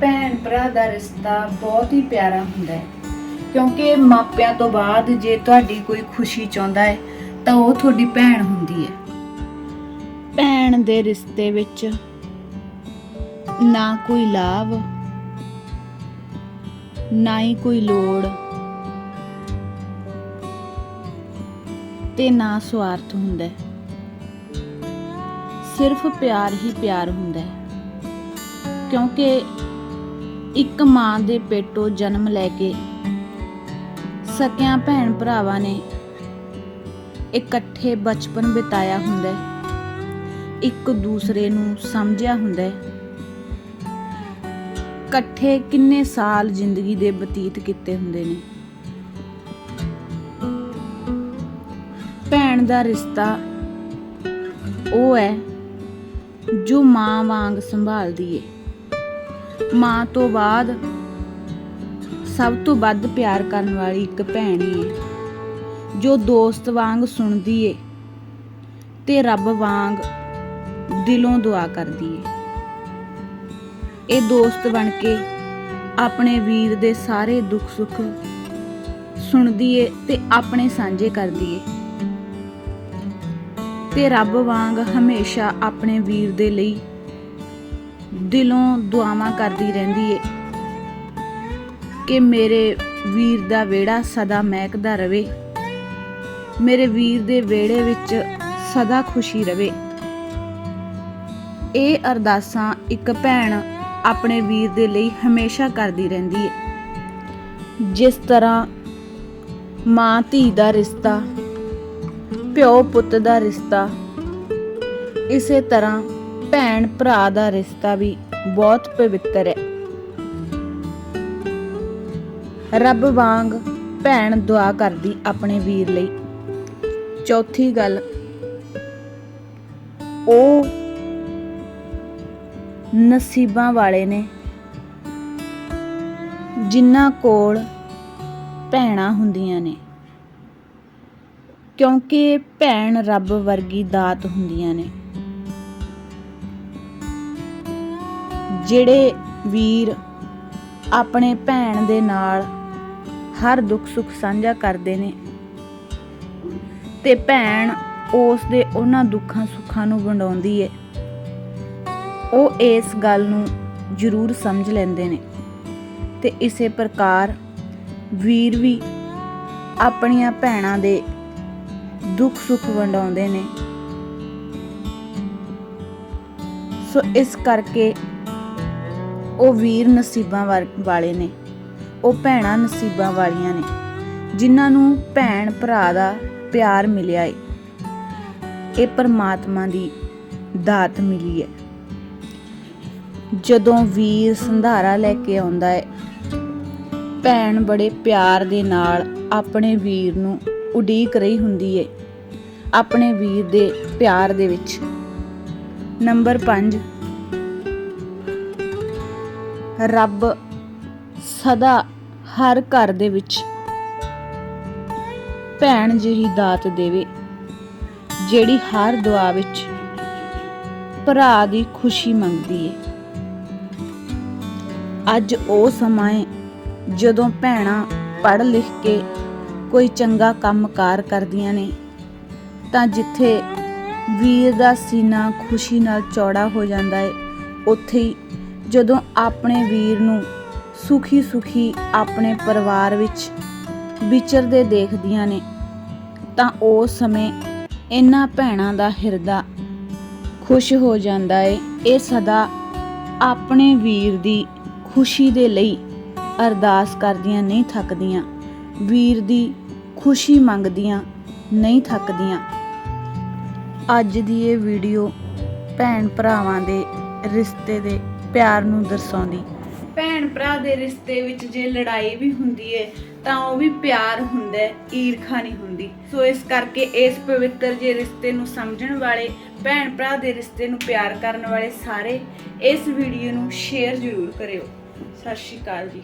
ਭੈਣ ਭਰਾ ਦਾ ਰਿਸ਼ਤਾ ਬਹੁਤ ਹੀ ਪਿਆਰਾ ਹੁੰਦਾ ਹੈ। ਕਿਉਂਕਿ ਮਾਪਿਆਂ ਤੋਂ ਬਾਅਦ ਜੇ ਤੁਹਾਡੀ ਕੋਈ ਖੁਸ਼ੀ ਚਾਹੁੰਦਾ ਹੈ, ਤਾਂ ਉਹ ਤੁਹਾਡੀ ਭੈਣ ਹੁੰਦੀ ਹੈ। ਭੈਣ ਦੇ ਰਿਸ਼ਤੇ ਵਿੱਚ ਨਾ ਕੋਈ ਲਾਭ, ਨਾ ਹੀ ਕੋਈ ਲੋੜ ਤੇ ਨਾ ਸਵਾਰਥ ਹੁੰਦਾ ਹੈ। ਸਿਰਫ ਪਿਆਰ ਹੀ ਪਿਆਰ ਹੁੰਦਾ ਹੈ। ਕਿਉਂਕਿ ਇੱਕ ਮਾਂ ਦੇ ਪੇਟੋਂ ਜਨਮ ਲੈ ਕੇ ਸਕਿਆਂ ਭੈਣ ਭਰਾਵਾਂ ਨੇ ਇਕੱਠੇ ਬਚਪਨ ਬਿਤਾਇਆ ਹੁੰਦਾ ਹੈ। ਇੱਕ ਦੂਸਰੇ ਨੂੰ ਸਮਝਿਆ ਹੁੰਦਾ ਹੈ। ਇਕੱਠੇ ਕਿੰਨੇ ਸਾਲ ਜ਼ਿੰਦਗੀ ਦੇ ਬਤੀਤ ਕੀਤੇ ਹੁੰਦੇ ਨੇ। ਭੈਣ ਦਾ ਰਿਸ਼ਤਾ ਉਹ ਹੈ ਜੋ ਮਾਂ ਵਾਂਗ ਸੰਭਾਲਦੀ ਏ। ਮਾਂ ਤੋਂ ਬਾਅਦ ਸਭ ਤੋਂ ਵੱਧ ਪਿਆਰ ਕਰਨ ਵਾਲੀ ਇੱਕ ਭੈਣ ਹੀ ਏ ਜੋ ਦੋਸਤ ਵਾਂਗ ਸੁਣਦੀ ਏ ਤੇ ਰੱਬ ਵਾਂਗ ਦਿਲੋਂ ਦੁਆ ਕਰਦੀ ਏ। ਇਹ ਦੋਸਤ ਬਣ ਕੇ ਆਪਣੇ ਵੀਰ ਦੇ ਸਾਰੇ ਦੁੱਖ ਸੁੱਖ ਸੁਣਦੀ ਏ ਤੇ ਆਪਣੇ ਸਾਂਝੇ ਕਰਦੀ ਏ। ਤੇ ਰੱਬ ਵਾਂਗ ਹਮੇਸ਼ਾ ਆਪਣੇ ਵੀਰ ਦੇ ਲਈ ਦਿਲੋਂ ਦੁਆਵਾਂ ਕਰਦੀ ਰਹਿੰਦੀ ਏ ਕਿ ਮੇਰੇ ਵੀਰ ਦਾ ਵਿਹੜਾ ਸਦਾ ਮਹਿਕਦਾ ਰਵੇ, ਮੇਰੇ ਵੀਰ ਦੇ ਵਿਹੜੇ ਵਿੱਚ ਸਦਾ ਖੁਸ਼ੀ ਰਵੇ। ਇਹ ਅਰਦਾਸਾਂ ਇੱਕ ਭੈਣ ਆਪਣੇ ਵੀਰ ਦੇ ਲਈ ਹਮੇਸ਼ਾ ਕਰਦੀ ਰਹਿੰਦੀ ਹੈ ਜਿਸ ਤਰ੍ਹਾਂ ਮਾਂ ਧੀ ਦਾ ਰਿਸ਼ਤਾ, ਪਿਓ ਪੁੱਤ ਦਾ ਰਿਸ਼ਤਾ, ਇਸੇ ਤਰ੍ਹਾਂ ਭੈਣ ਭਰਾ ਦਾ ਰਿਸ਼ਤਾ ਵੀ ਬਹੁਤ ਪਵਿੱਤਰ ਹੈ। ਰੱਬ ਵਾਂਗ ਭੈਣ ਦੁਆ ਕਰਦੀ ਆਪਣੇ ਵੀਰ ਲਈ। ਚੌਥੀ ਗੱਲ, ਉਹ ਨਸੀਬਾਂ ਵਾਲੇ ਨੇ ਜਿਨ੍ਹਾਂ ਕੋਲ ਭੈਣਾਂ ਹੁੰਦੀਆਂ ਨੇ। ਕਿਉਂਕਿ ਭੈਣ ਰੱਬ ਵਰਗੀ ਦਾਤ ਹੁੰਦੀਆਂ ਨੇ। ਜਿਹੜੇ ਵੀਰ ਆਪਣੇ ਭੈਣ ਦੇ ਨਾਲ ਹਰ ਦੁੱਖ ਸੁੱਖ ਸਾਂਝਾ ਕਰਦੇ ਨੇ ਤੇ ਭੈਣ ਉਸ ਦੇ ਉਹਨਾਂ ਦੁੱਖਾਂ ਸੁੱਖਾਂ ਨੂੰ ਵੰਡਾਉਂਦੀ ਏ, ਉਹ ਇਸ ਗੱਲ ਨੂੰ ਜ਼ਰੂਰ ਸਮਝ ਲੈਂਦੇ ਨੇ ਤੇ ਇਸੇ ਪ੍ਰਕਾਰ ਵੀਰ ਵੀ ਆਪਣੀਆਂ ਭੈਣਾਂ ਦੇ ਦੁੱਖ ਸੁੱਖ ਵੰਡਾਉਂਦੇ ਨੇ। ਸੋ ਇਸ ਕਰਕੇ ਉਹ ਵੀਰ ਨਸੀਬਾਂ ਵਾਰ- ਵਾਲੇ ਨੇ। ਉਹ ਭੈਣਾਂ ਨਸੀਬਾਂ ਵਾਲੀਆਂ ਨੇ, ਜਿਨ੍ਹਾਂ ਨੂੰ ਭੈਣ ਭਰਾ ਦਾ ਪਿਆਰ ਮਿਲਿਆ ਏ। ਇਹ ਪਰਮਾਤਮਾ ਦੀ ਦਾਤ ਮਿਲੀ ਹੈ ਜਦੋਂ ਵੀਰ ਸੰਧਾਰਾ ਲੈ ਕੇ ਆਉਂਦਾ ਹੈ ਭੈਣ ਬੜੇ ਪਿਆਰ ਦੇ ਨਾਲ ਆਪਣੇ ਵੀਰ ਨੂੰ ਉਡੀਕ ਰਹੀ ਹੁੰਦੀ ਏ, ਆਪਣੇ ਵੀਰ ਦੇ ਪਿਆਰ ਦੇ ਵਿੱਚ। ਨੰਬਰ 5 ਰੱਬ ਸਦਾ ਹਰ ਘਰ ਦੇ ਵਿੱਚ ਭੈਣ ਜਿਹੀ ਦਾਤ ਦੇਵੇ, ਜਿਹੜੀ ਹਰ ਦੁਆ ਵਿੱਚ ਭਰਾ ਦੀ ਖੁਸ਼ੀ ਮੰਗਦੀ ਏ। ਅੱਜ ਉਹ ਸਮਾਂ ਏ ਜਦੋਂ ਭੈਣਾਂ ਪੜ੍ਹ ਲਿਖ ਕੇ ਕੋਈ ਚੰਗਾ ਕੰਮਕਾਰ ਕਰਦੀਆਂ ਨੇ, ਤਾਂ ਜਿੱਥੇ ਵੀਰ ਦਾ ਸੀਨਾ ਖੁਸ਼ੀ ਨਾਲ ਚੌੜਾ ਹੋ ਜਾਂਦਾ ਏ, ਉੱਥੇ ਹੀ ਜਦੋਂ ਆਪਣੇ ਵੀਰ ਨੂੰ ਸੁਖੀ ਸੁਖੀ ਆਪਣੇ ਪਰਿਵਾਰ ਵਿੱਚ ਵਿਚਰਦੇ ਦੇਖਦੀਆਂ ਨੇ, ਤਾਂ ਉਸ ਸਮੇਂ ਇਹਨਾਂ ਭੈਣਾਂ ਦਾ ਹਿਰਦਾ ਖੁਸ਼ ਹੋ ਜਾਂਦਾ ਏ। ਇਹ ਸਦਾ ਆਪਣੇ ਵੀਰ ਦੀ ਖੁਸ਼ੀ ਦੇ ਲਈ ਅਰਦਾਸ ਕਰਦੀਆਂ, ਨਹੀਂ ਥੱਕਦੀਆਂ। ਵੀਰ ਦੀ ਖੁਸ਼ੀ ਮੰਗਦੀਆਂ, ਨਹੀਂ ਥੱਕਦੀਆਂ। ਅੱਜ ਦੀ ਇਹ ਵੀਡੀਓ ਭੈਣ ਭਰਾਵਾਂ ਦੇ ਰਿਸ਼ਤੇ ਦੇ ਪਿਆਰ ਨੂੰ ਦਰਸਾਉਂਦੀ। ਭੈਣ ਭਰਾ ਦੇ ਰਿਸ਼ਤੇ ਵਿੱਚ ਜੇ ਲੜਾਈ ਵੀ ਹੁੰਦੀ ਹੈ ਤਾਂ ਉਹ ਵੀ ਪਿਆਰ ਹੁੰਦਾ ਹੈ ਈਰਖਾ ਨਹੀਂ ਹੁੰਦੀ। ਸੋ ਇਸ ਕਰਕੇ ਇਸ ਪਵਿੱਤਰ ਜੇ ਰਿਸ਼ਤੇ ਨੂੰ ਸਮਝਣ ਵਾਲੇ, ਭੈਣ ਭਰਾ ਦੇ ਰਿਸ਼ਤੇ ਨੂੰ ਪਿਆਰ ਕਰਨ ਵਾਲੇ ਸਾਰੇ ਇਸ ਵੀਡੀਓ ਨੂੰ ਸ਼ੇਅਰ ਜ਼ਰੂਰ ਕਰਿਓ। ਸਤਿ ਸ਼੍ਰੀ ਅਕਾਲ ਜੀ।